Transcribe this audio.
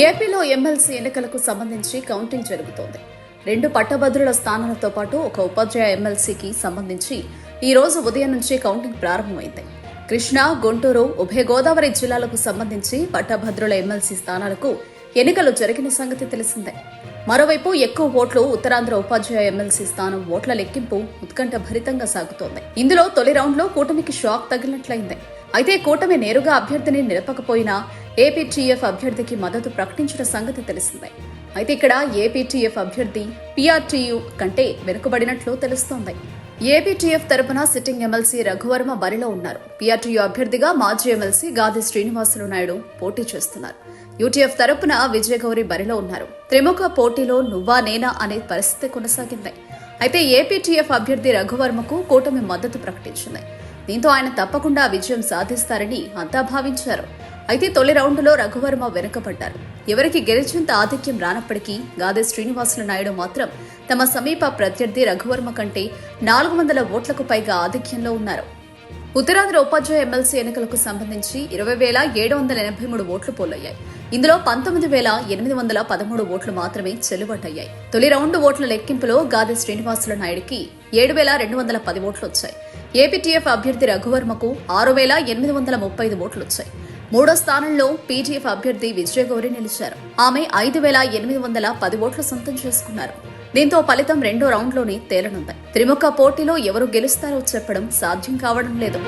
ఏపీలో ఎమ్మెల్సీ ఎన్నికలకు సంబంధించి కౌంటింగ్ జరుగుతోంది. రెండు పట్టభద్రుల స్థానాలతో పాటు ఒక ఉపాధ్యాయ ఎమ్మెల్సీకి సంబంధించి ఈ రోజు ఉదయం నుంచి కౌంటింగ్ ప్రారంభమైంది. కృష్ణా గుంటూరు ఉభయ గోదావరి జిల్లాలకు సంబంధించి పట్టభద్రుల ఎమ్మెల్సీ స్థానాలకు ఎన్నికలు జరిగిన సంగతి తెలిసిందే. మరోవైపు ఎక్కువ ఓట్లు ఉత్తరాంధ్ర ఉపాధ్యాయ ఎమ్మెల్సీ స్థానం ఓట్ల లెక్కింపు ఉత్కంఠ భరితంగా సాగుతోంది. ఇందులో తొలి రౌండ్లో కూటమికి షాక్ తగిలినట్లయింది. అయితే కూటమి నేరుగా అభ్యర్థిని నిలపకపోయినా ఏపీటీఎఫ్ అభ్యర్థికి మద్దతు ప్రకటించిన సంగతి తెలిసిందే. అయితే ఇక్కడ ఏపీటీఎఫ్ అభ్యర్థి పీఆర్టీయూ కంటే వెనుకబడినట్లు తెలుస్తోంది. ఏపీటీఎఫ్ తరపున సిట్టింగ్ ఎమ్మెల్సీ రఘువర్మ బరిలో ఉన్నారు. పీఆర్టీయూ అభ్యర్థిగా మాజీ ఎమ్మెల్సీ గాది శ్రీనివాసులు నాయుడు పోటీ చేస్తున్నారు. యూటీఎఫ్ తరపున విజయగౌరి బరిలో ఉన్నారు. త్రిముఖ పోటీలో నువ్వా నేనా అనే పరిస్థితి కొనసాగింది. అయితే ఏపీటీఎఫ్ అభ్యర్థి రఘువర్మకు కూటమి మద్దతు ప్రకటించింది. దీంతో ఆయన తప్పకుండా విజయం సాధిస్తారని అంతా భావించారు. అయితే తొలి రౌండ్లో రఘువర్మ వెనుకబడ్డారు. ఎవరికి గెలిచేంత ఆధిక్యం రానప్పటికీ గాదే శ్రీనివాసులు నాయుడు మాత్రం తమ సమీప ప్రత్యర్థి రఘువర్మ కంటే నాలుగు వందల ఓట్లకు పైగా ఆధిక్యంలో ఉన్నారు. ఉత్తరాంధ్ర ఉపాధ్యాయ ఎమ్మెల్సీ ఎన్నికలకు సంబంధించి ఇరవై వేల ఏడు వందల ఎనభై మూడు ఓట్లు పోలయ్యాయి. ఇందులో పంతొమ్మిది వేల ఎనిమిది వందల పదమూడు ఓట్లు మాత్రమే చెల్లుబాటయ్యాయి. తొలి రౌండ్ ఓట్ల లెక్కింపులో గాది శ్రీనివాసుల నాయుడికి ఏడు వేల రెండు వందల పది ఓట్లు వచ్చాయి ఏపీటీఎఫ్ అభ్యర్థి రఘువర్మకు ఆరు వేల ఎనిమిది వందల ముప్పై ఐదు ఓట్లు వచ్చాయి మూడో స్థానంలో పీజీఎఫ్ అభ్యర్థి విజయగౌరి నిలిచారు. ఆమె ఐదు వేల ఎనిమిది వందల పది ఓట్లు సొంతం చేసుకున్నారు. దీంతో ఫలితం రెండో రౌండ్లోనే తేలనుంది. త్రిముఖ పోటీలో ఎవరు గెలుస్తారో చెప్పడం సాధ్యం కావడం లేదు.